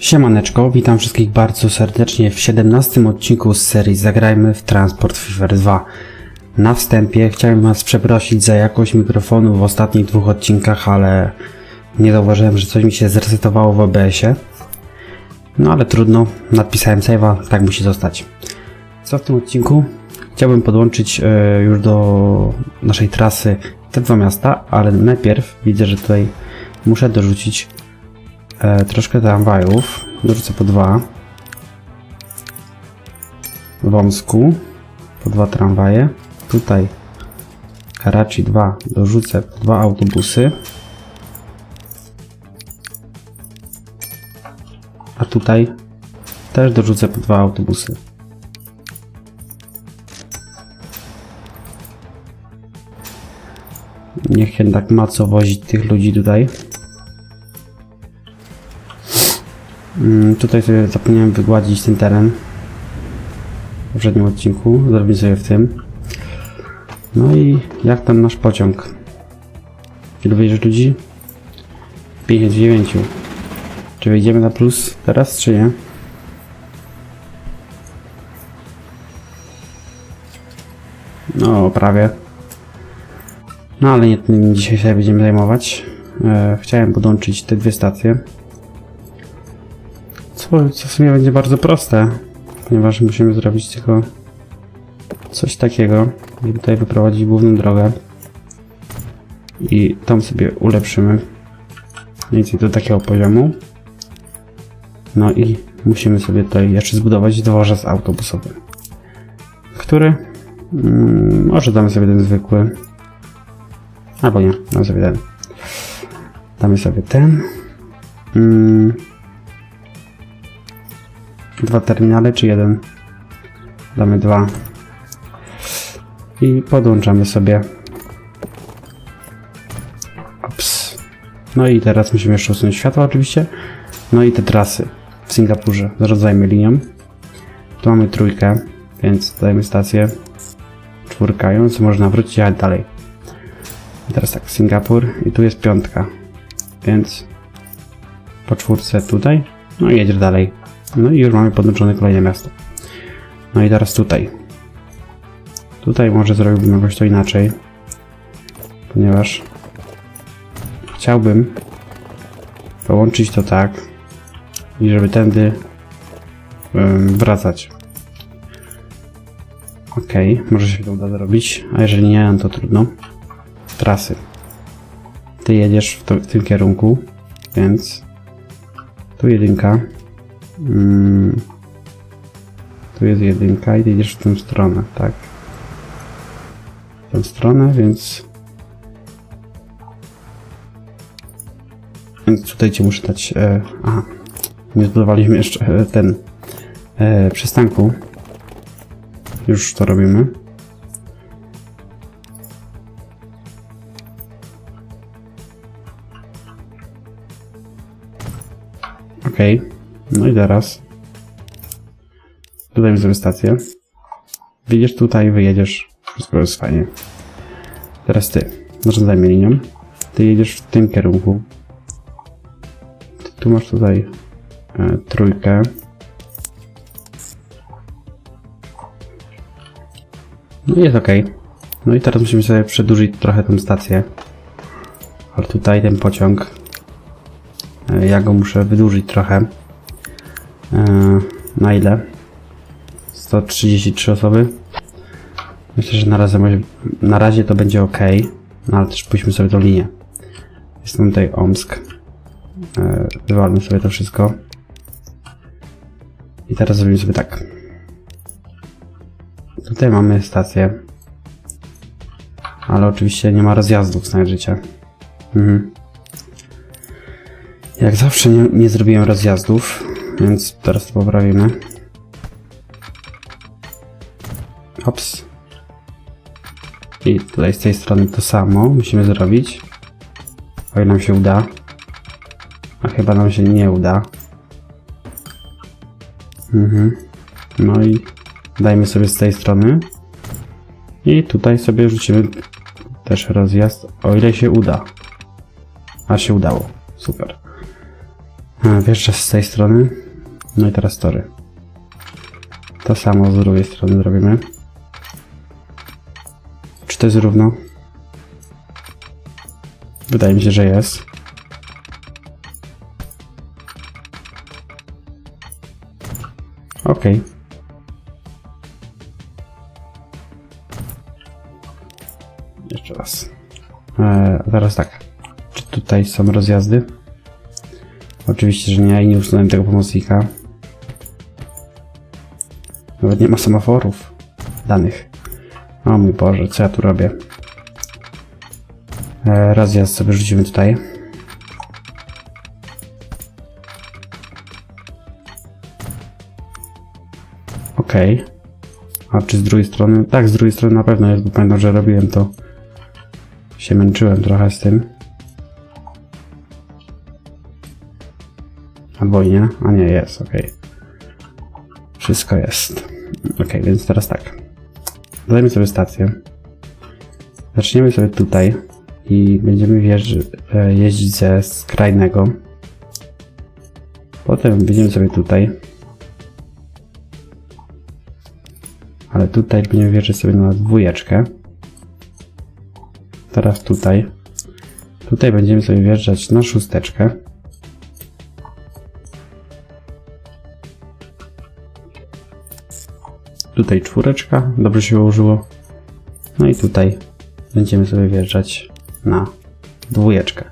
Siemaneczko, witam wszystkich bardzo serdecznie w 17 odcinku z serii Zagrajmy w Transport Fever 2. Na wstępie chciałem Was przeprosić za jakość mikrofonu w ostatnich dwóch odcinkach, ale nie zauważyłem, że coś mi się zresetowało w OBS-ie. No ale trudno, napisałem save'a, tak musi zostać. Co w tym odcinku? Chciałbym podłączyć e, już do naszej trasy te dwa miasta, ale najpierw widzę, że tutaj muszę dorzucić e, troszkę tramwajów. Dorzucę po dwa. Wąsku po dwa tramwaje. Tutaj Karachi 2 dorzucę po dwa autobusy. A tutaj też dorzucę po dwa autobusy. Niech jednak ma co wozić tych ludzi tutaj. Mm, tutaj sobie zapomniałem wygładzić ten teren. W poprzednim odcinku. Zrobię sobie w tym. No i jak tam nasz pociąg? Ilu wyjeżdża ludzi? 59. Czy wejdziemy na plus teraz, czy nie? No, prawie. No ale nie tym dzisiaj się będziemy zajmować. E, chciałem podłączyć te dwie stacje. Co, w sumie będzie bardzo proste, ponieważ musimy zrobić tylko coś takiego i tutaj wyprowadzić główną drogę i tam sobie ulepszymy mniej więcej do takiego poziomu. No i musimy sobie tutaj jeszcze zbudować dworzec autobusowy, który mm, może damy sobie ten zwykły, albo nie, damy sobie ten. Damy sobie ten. Mm, dwa terminale, czy jeden? Damy dwa. I podłączamy sobie. Ops. No i teraz musimy jeszcze usunąć światło oczywiście. No i te trasy w Singapurze. Zarządzajmy linią. Tu mamy trójkę, więc dajemy stację. Czwórka, ją co można wrócić jechać dalej. I teraz tak, Singapur i tu jest piątka. Więc po czwórce tutaj. No i jedziesz dalej. No i już mamy podłączone kolejne miasto. No i teraz tutaj. Tutaj może zrobiłbym jakoś to inaczej. Ponieważ chciałbym połączyć to tak i żeby tędy wracać. Ok, może się to uda zrobić, a jeżeli nie, no to trudno. Trasy. Ty jedziesz w, to, w tym kierunku, więc tu jedynka. Mm, tu jest jedynka i idziesz w tę stronę, tak? W tę stronę, więc... Więc tutaj ci muszę dać... E, aha, nie zbudowaliśmy jeszcze e, ten e, przystanku. Już to robimy. No i teraz dodajmy sobie stację. Wyjedziesz tutaj, wyjedziesz. Wszystko jest fajnie. Teraz ty. Zarządzajmy linią. Ty jedziesz w tym kierunku. Ty tu masz tutaj e, trójkę. No i jest ok. No i teraz musimy sobie przedłużyć trochę tę stację. Ale tutaj ten pociąg E, Ja go muszę wydłużyć trochę. E, Na ile? 133 osoby. Myślę, że na razie, na razie to będzie ok. No ale też pójdźmy sobie tą linię. Jestem tutaj Omsk. E, Wywalmy sobie to wszystko. I teraz zrobimy sobie tak. Tutaj mamy stację. Ale oczywiście nie ma rozjazdów z życia. Mhm. Jak zawsze nie, nie zrobiłem rozjazdów, więc teraz to poprawimy. Hops. I tutaj z tej strony to samo musimy zrobić. O ile nam się uda. A chyba nam się nie uda. Mhm. No i dajmy sobie z tej strony. I tutaj sobie rzucimy też rozjazd, o ile się uda. A się udało. Super. A, Wjeżdża z tej strony. No i teraz tory. To samo z drugiej strony zrobimy. Czy to jest równo? Wydaje mi się, że jest. Okej. Jeszcze raz. E, teraz tak. Czy tutaj są rozjazdy? Oczywiście, że nie i nie usunąłem tego pomocnika. Nawet nie ma semaforów danych. O mój Boże, co ja tu robię? E, rozjazd sobie rzucimy tutaj. Okej. A czy z drugiej strony? Tak, z drugiej strony na pewno jest, bo pamiętam, że robiłem to. Się męczyłem trochę z tym. Albo i nie? A nie, jest, okej. Wszystko jest. Okej, więc teraz tak. Dodajmy sobie stację. Zaczniemy sobie tutaj i będziemy e, jeździć ze skrajnego. Potem będziemy sobie tutaj. Ale tutaj będziemy wjeżdżać sobie na dwójeczkę. Teraz tutaj. Tutaj będziemy sobie wjeżdżać na szósteczkę. Tutaj czwóreczka, dobrze się ułożyło. No i tutaj będziemy sobie wjeżdżać na dwójeczkę.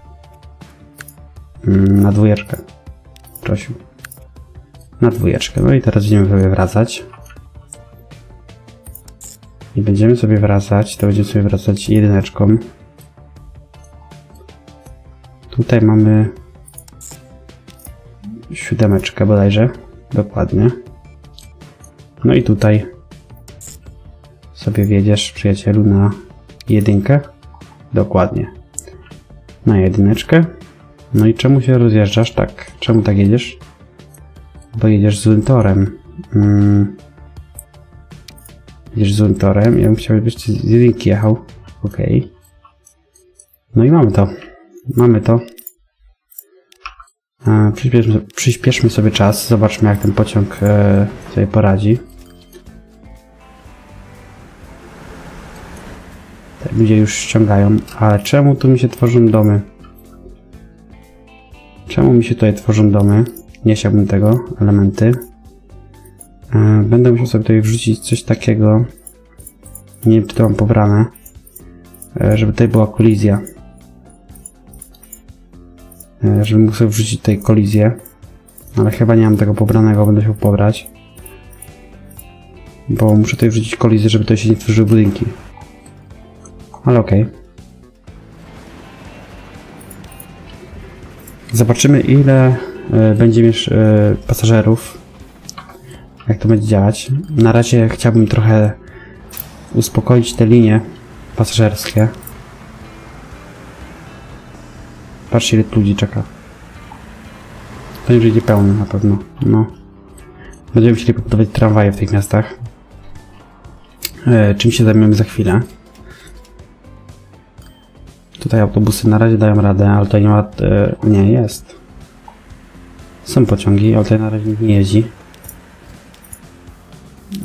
Mm, Na dwójeczkę. Prosił. Na dwójeczkę. No i teraz będziemy sobie wracać. I będziemy sobie wracać, to będziemy sobie wracać jedyneczką. Tutaj mamy siódemeczkę bodajże. Dokładnie. No i tutaj sobie wjedziesz, przyjacielu, na jedynkę. Dokładnie. Na jedyneczkę. No i czemu się rozjeżdżasz tak? Czemu tak jedziesz? Bo jedziesz złym torem. Mm. Jedziesz złym torem. Ja bym chciał, żebyś z jedynki jechał. Okej. No i mamy to. Mamy to. Przyspieszmy, przyspieszmy sobie czas. Zobaczmy, jak ten pociąg e, sobie poradzi. Ludzie już ściągają, ale czemu tu mi się tworzą domy? Czemu mi się tutaj tworzą domy? Nie chciałbym tego, elementy. E, Będę musiał sobie tutaj wrzucić coś takiego. Nie wiem, czy to mam pobrane. e, Żeby tutaj była kolizja. E, Żebym mógł sobie wrzucić tutaj kolizję. Ale chyba nie mam tego pobranego, będę się pobrać. Bo muszę tutaj wrzucić kolizję, żeby tutaj się nie tworzyły budynki. Ale okej. Zobaczymy ile y, będzie mieć y, pasażerów. Jak to będzie działać. Na razie chciałbym trochę uspokoić te linie pasażerskie. Patrzcie ile ludzi czeka. To już idzie pełno na pewno. No. Będziemy musieli pobudować tramwaje w tych miastach. E, czym się zajmiemy za chwilę. Tutaj autobusy na razie dają radę, ale tutaj nie ma... E, nie, jest. Są pociągi, ale tutaj na razie nie jeździ.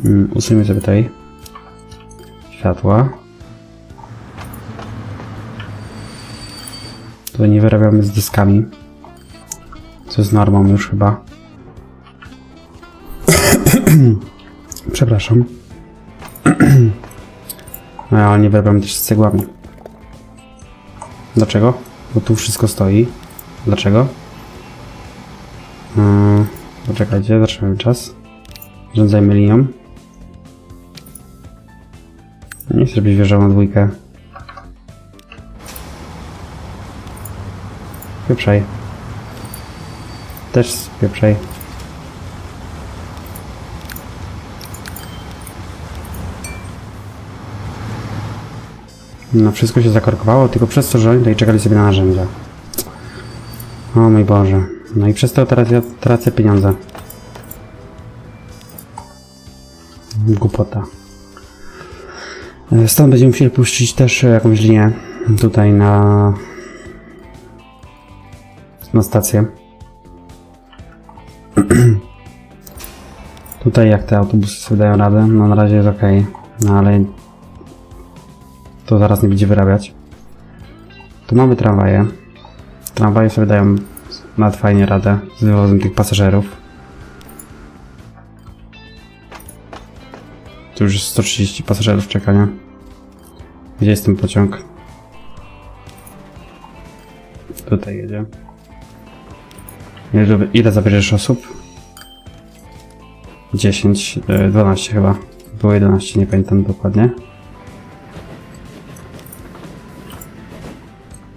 Mm, usuńmy sobie tutaj światła. Tutaj nie wyrabiamy z dyskami. Co jest normą już chyba. Przepraszam. No, ale nie wyrabiamy też z cegłami. Dlaczego? Bo tu wszystko stoi. Dlaczego? Yy, poczekajcie, zatrzymamy czas. Rządzajmy linią. Nie chcę, wjeżdżał na dwójkę. Pieprzaj. Też pieprzaj. No wszystko się zakorkowało, tylko przez to, że oni tutaj czekali sobie na narzędzia. O mój Boże. No i przez to teraz ja tracę pieniądze. Głupota. E, Stąd będziemy musieli puścić też e, jakąś linię tutaj na na stację. Tutaj jak te autobusy sobie dają radę, no na razie jest ok, no ale to zaraz nie będzie wyrabiać. Tu mamy tramwaje. Tramwaje sobie dają nad fajnie radę z wywozem tych pasażerów. Tu już jest 130 pasażerów czekania. Gdzie jest ten pociąg? Tutaj jedzie. Ile, ile zabierzesz osób? 10, e, 12 chyba. Było 11, nie pamiętam dokładnie.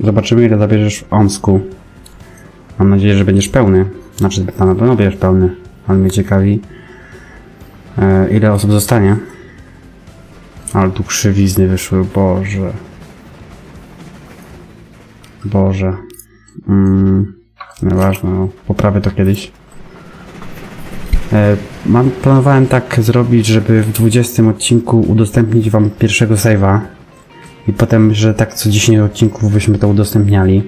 Zobaczymy ile zabierzesz w Omsku. Mam nadzieję, że będziesz pełny. Znaczy, na pewno będziesz pełny. Ale mnie ciekawi, e, ile osób zostanie. Ale tu krzywizny wyszły, Boże. Boże. Mm, nieważne, no, poprawię to kiedyś. E, mam, planowałem tak zrobić, żeby w 20 odcinku udostępnić wam pierwszego save'a i potem, że tak co 10 odcinków byśmy to udostępniali.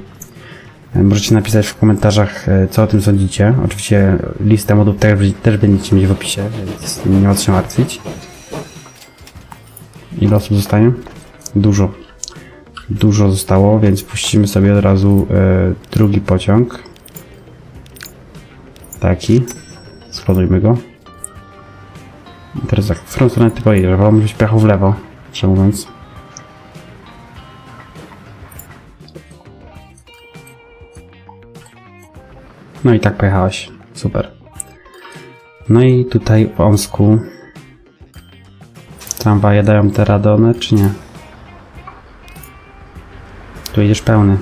E, Możecie napisać w komentarzach, e, co o tym sądzicie. Oczywiście listę modów też, też będziecie mieć w opisie, więc nie ma co się martwić. Ile osób zostanie? Dużo. Dużo zostało, więc puścimy sobie od razu e, drugi pociąg. Taki. Składujmy go. I teraz tak, w którą stronę ty pojedziesz? Wolę żebyś pojechał w lewo, szczerze mówiąc. No i tak pojechałeś. Super. No i tutaj w Omsku tramwaje dają te radone, czy nie? Tu jedziesz pełny.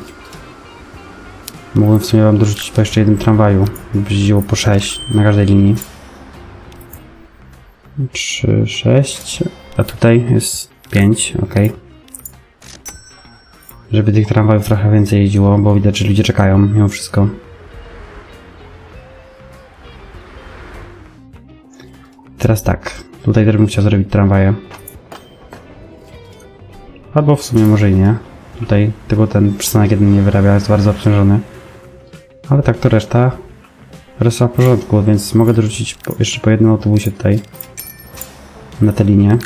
Mógłbym w sumie wam dorzucić po jeszcze jednym tramwaju. By jeździło po 6 na każdej linii. 3, 6. A tutaj jest 5, ok. Żeby tych tramwajów trochę więcej jeździło, bo widać, że ludzie czekają mimo wszystko. Teraz tak. Tutaj też bym chciał zrobić tramwaje. Albo w sumie może i nie. Tutaj tylko ten przystanek jeden nie wyrabia, jest bardzo obciążony. Ale tak to reszta. Reszta w porządku, więc mogę dorzucić po, jeszcze po jednym autobusie tutaj. Na tę linię.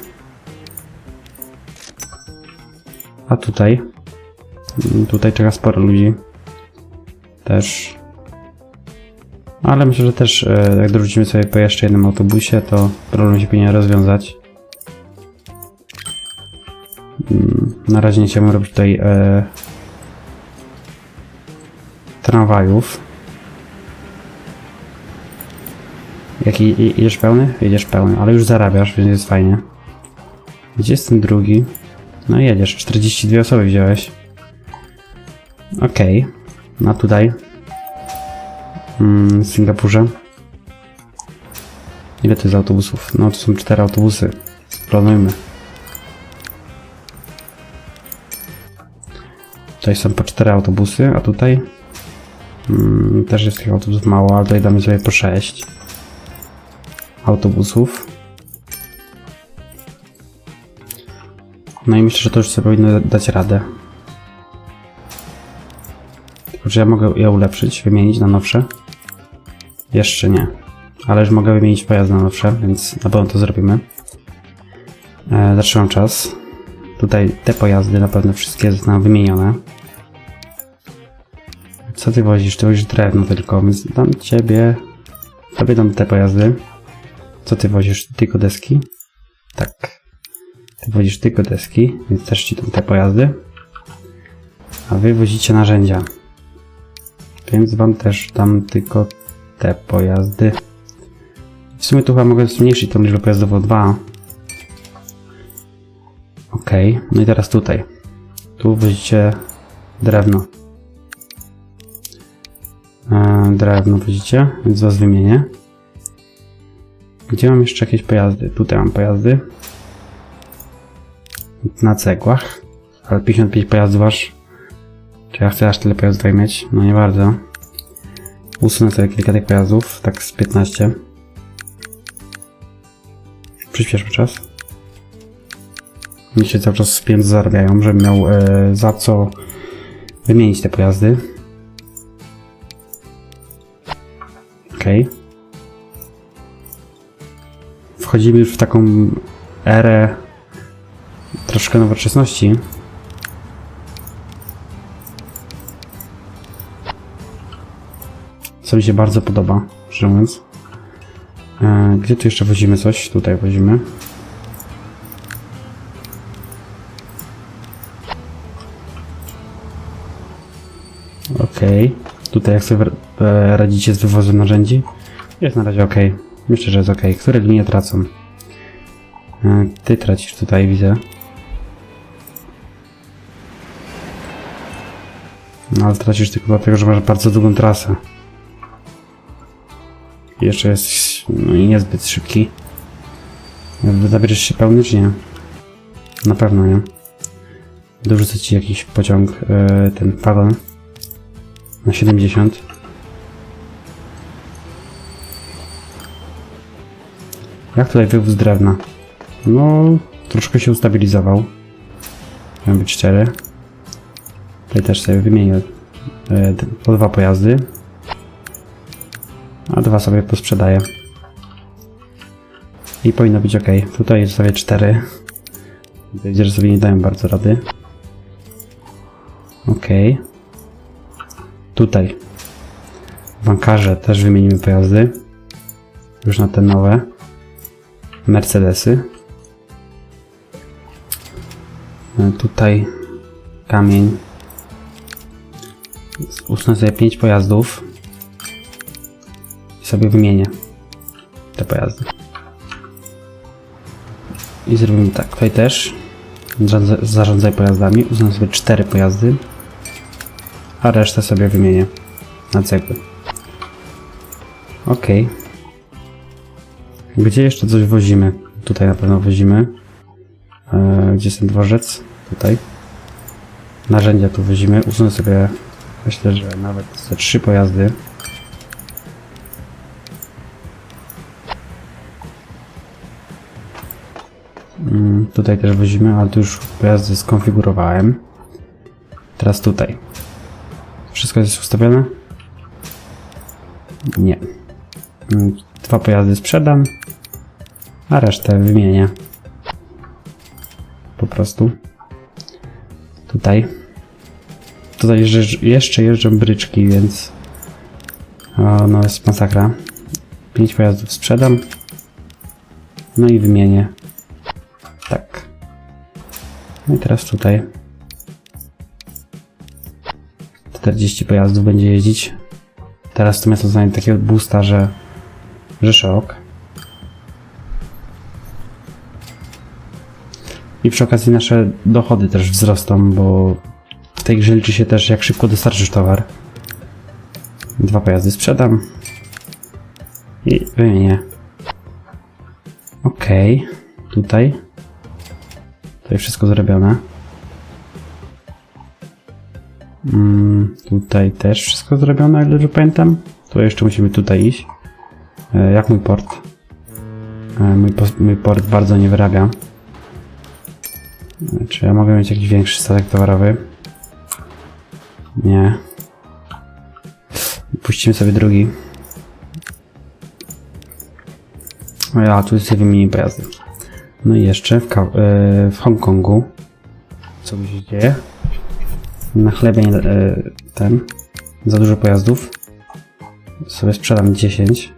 A tutaj. mm, Tutaj czeka sporo ludzi. Też. Ale myślę, że też e, jak dorzucimy sobie po jeszcze jednym autobusie, to problem się powinien rozwiązać. Mm, Na razie nie chciałbym robić tutaj e, tramwajów. Jaki je- jedziesz pełny? Jedziesz pełny, ale już zarabiasz, więc jest fajnie. Gdzie jest ten drugi? No jedziesz, 42 osoby wziąłeś. Okej. No tutaj. Mm, w Singapurze. Ile to jest autobusów? No to są cztery autobusy. Planujmy. Tutaj są po cztery autobusy, a tutaj mm, też jest tych autobusów mało, ale tutaj damy sobie po 6 autobusów. No i myślę, że to już sobie powinno dać radę. Tylko czy ja mogę je ulepszyć, wymienić na nowsze? Jeszcze nie. Ale już mogę wymienić pojazdy na nowsze, więc na pewno to zrobimy. E, zatrzymam czas. Tutaj te pojazdy na pewno wszystkie zostaną wymienione. Co ty wozisz? Ty wozisz drewno tylko, więc dam ciebie... Tobie dam te pojazdy. Co ty wozisz? Tylko deski? Tak. Ty wozisz tylko deski, więc też ci dam te pojazdy. A wy wozicie narzędzia. Więc wam też dam tylko te pojazdy. W sumie tu chyba mogę zmniejszyć tą liczbę pojazdów o 2. Ok, no i teraz tutaj. Tu wozicie drewno. E, drewno wozicie, więc was wymienię. Gdzie mam jeszcze jakieś pojazdy? Tutaj mam pojazdy. Na cegłach. Ale 55 pojazdów aż. Czy ja chcę aż tyle pojazdów mieć? No nie bardzo. Usunę sobie kilka tych pojazdów, tak z 15. Przyspieszmy czas. Niech się cały czas z pieniędzy zarabiają, żebym miał e, za co wymienić te pojazdy. Ok. Wchodzimy już w taką erę troszkę nowoczesności, Co mi się bardzo podoba, szczerze mówiąc. E, Gdzie tu jeszcze wozimy coś? Tutaj wozimy. Okej. Tutaj jak sobie e, radzicie z wywozem narzędzi? Jest na razie ok. Myślę, że jest ok. Które linie tracą? E, Ty tracisz tutaj, widzę. No ale tracisz tylko dlatego, że masz bardzo długą trasę. Jeszcze jest no niezbyt szybki. Zabierzesz się pełny czy nie? Na pewno nie. Dorzucę ci jakiś pociąg, e, ten wagon. Na 70. Jak tutaj wywóz drewna? No, troszkę się ustabilizował. Miałem być. Tutaj też sobie wymienię d- po dwa pojazdy. A dwa sobie posprzedaję. I powinno być ok. Tutaj zostawię cztery. Widzę, że sobie nie dają bardzo rady. Ok. Tutaj. W Ankarze też wymienimy pojazdy. Już na te nowe. Mercedesy. E, Tutaj kamień. Usunę sobie 5 pojazdów. Sobie wymienię te pojazdy. I zrobimy tak. Tutaj też zarządzaj- pojazdami. Usunę sobie 4 pojazdy. A resztę sobie wymienię na cegły. Ok. Gdzie jeszcze coś wozimy? Tutaj na pewno wozimy. E, gdzie jest ten dworzec? Tutaj. Narzędzia tu wozimy. Usunę sobie, myślę, że nawet te trzy pojazdy. Tutaj też wozimy, ale tu już pojazdy skonfigurowałem. Teraz tutaj. Wszystko jest ustawione? Nie. Mm, Dwa pojazdy sprzedam, a resztę wymienię. Po prostu. Tutaj. Tutaj jeszcze jeżdżą bryczki, więc no jest masakra. Pięć pojazdów sprzedam. No i wymienię. No i teraz tutaj. 40 pojazdów będzie jeździć. Teraz to miasto zostanie takiego boosta, że, że szok. I przy okazji nasze dochody też wzrosną, bo w tej grze liczy się też jak szybko dostarczysz towar. Dwa pojazdy sprzedam. I wymienię. Okej. Tutaj. Tutaj wszystko zrobione. Mm, tutaj też wszystko zrobione, ile dobrze pamiętam. To jeszcze musimy tutaj iść. E, jak mój port. E, mój, mój port bardzo nie wyrabia. E, Czy ja mogę mieć jakiś większy statek towarowy? Nie. Puścimy sobie drugi. O ja, tu sobie wymienimy pojazdy. No i jeszcze w, Ka- e, w Hongkongu. Co mi się dzieje? Na chlebie nie, ten. Za dużo pojazdów. Sobie sprzedam 10.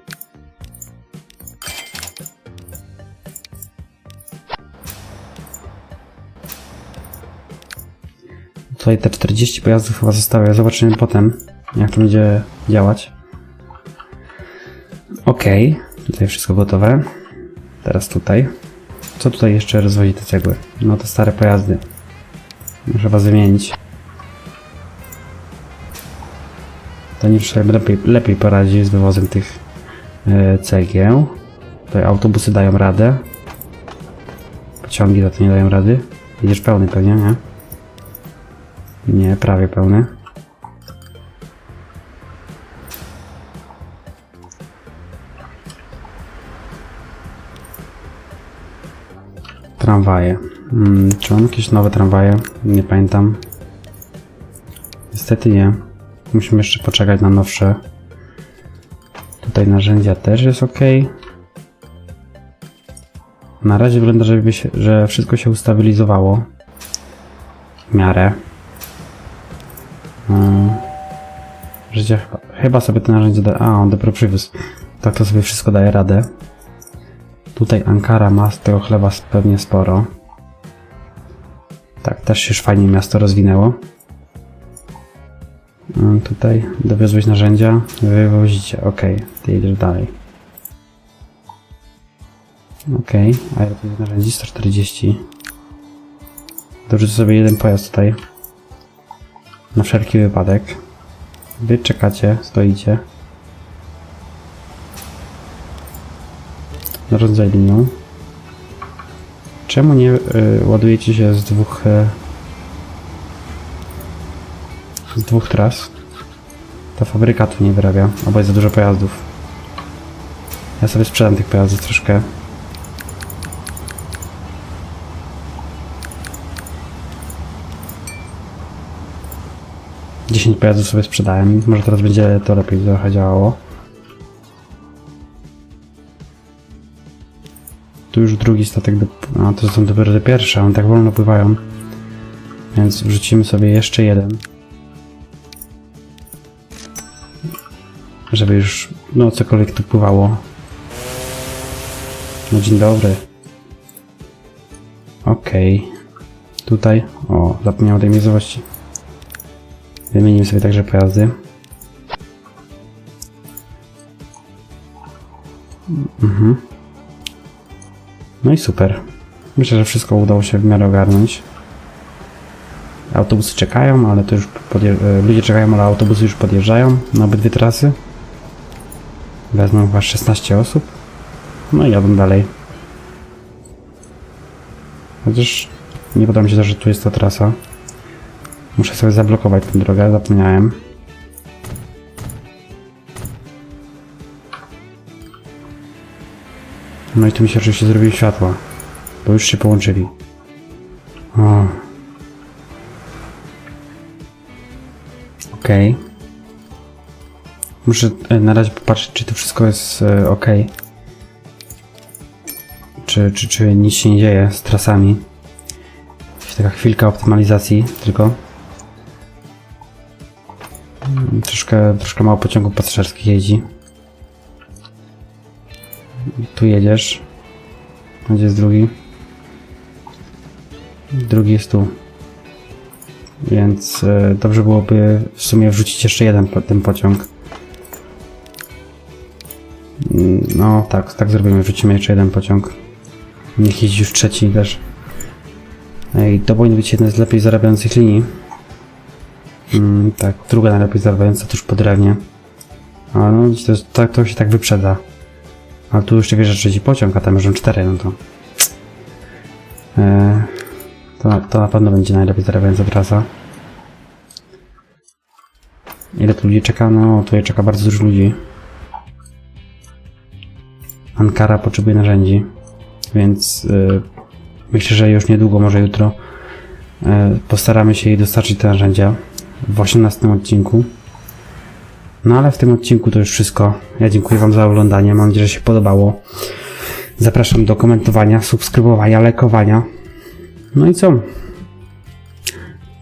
Tutaj te 40 pojazdów chyba zostały. Zobaczymy potem, jak to będzie działać. Ok, tutaj wszystko gotowe. Teraz tutaj. Co tutaj jeszcze rozwozi te cegły? No to stare pojazdy. Muszę was wymienić. To sobie lepiej, lepiej poradzi z wywozem tych e, cegieł. Tutaj autobusy dają radę. Pociągi za to nie dają rady. Jedziesz pełny pewnie, nie? Nie, prawie pełny. Tramwaje. Hmm, czy mam jakieś nowe tramwaje? Nie pamiętam. Niestety nie. Musimy jeszcze poczekać na nowsze. Tutaj narzędzia też jest ok. Na razie wygląda, żeby się, że wszystko się ustabilizowało. W miarę. Mm. Życie chyba, sobie to narzędzie da... A, on dopiero przywiózł. Tak to sobie wszystko daje radę. Tutaj Ankara ma z tego chleba pewnie sporo. Tak, też się już fajnie miasto rozwinęło. Tutaj dowiozłeś narzędzia, wywozicie. Ok, ty jedziesz dalej. Ok, a to jest narzędzi? 140. Dorzucę sobie jeden pojazd tutaj. Na wszelki wypadek. Wy czekacie, stoicie. Zarządzaj linią. Czemu nie y, ładujecie się z dwóch y, z dwóch tras? Ta fabryka tu nie wyrabia, albo jest za dużo pojazdów. Ja sobie sprzedam tych pojazdów troszkę. Dziesięć pojazdów sobie sprzedałem. Może teraz będzie to lepiej trochę działało. Tu już drugi statek, do... a to są dopiero te pierwsze, one tak wolno pływają. Więc wrzucimy sobie jeszcze jeden. Żeby już, no cokolwiek tu pływało. No dzień dobry. Okej. Tutaj, o, zapomniałem tej miejscowości. Wymienimy sobie także pojazdy. Mhm. No i super. Myślę, że wszystko udało się w miarę ogarnąć. Autobusy czekają, ale to już e, ludzie czekają, ale autobusy już podjeżdżają na obydwie trasy. Wezmą chyba 16 osób. No i jadą dalej. Chociaż nie podoba mi się to, że tu jest ta trasa. Muszę sobie zablokować tę drogę, zapomniałem. No i tu mi się oczywiście zrobiły światła. Bo już się połączyli. O. Muszę e, na razie popatrzeć, czy to wszystko jest e, ok. Czy, czy, czy nic się nie dzieje z trasami. Taka chwilka optymalizacji tylko. Mm, Troszkę, troszkę mało pociągów pasażerskich jeździ. Tu jedziesz. Gdzie jest drugi? Drugi jest tu. Więc e, dobrze byłoby w sumie wrzucić jeszcze jeden ten pociąg. Mm, No tak, tak zrobimy. Wrzucimy jeszcze jeden pociąg. Niech jeździ już trzeci też. Ej, to powinno być jedna z lepiej zarabiających linii. Mm, tak, druga najlepiej zarabiająca tuż po drewnie. A no, to, jest- tak, to się tak wyprzedza. Ale tu jeszcze wiesz, że trzeci pociąg, a tam już cztery, no to... E, to, na- to na pewno będzie najlepiej zarabiająca trasa. Ile tu ludzi czeka? No, tu czeka bardzo dużo ludzi. Ankara potrzebuje narzędzi, więc y, myślę, że już niedługo, może jutro, y, postaramy się jej dostarczyć te narzędzia w 18 odcinku. No ale w tym odcinku to już wszystko. Ja dziękuję Wam za oglądanie. Mam nadzieję, że się podobało. Zapraszam do komentowania, subskrybowania, lajkowania. No i co?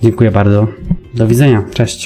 Dziękuję bardzo. Do widzenia. Cześć.